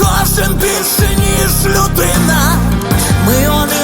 кожен більше, ніж людина. Ми вони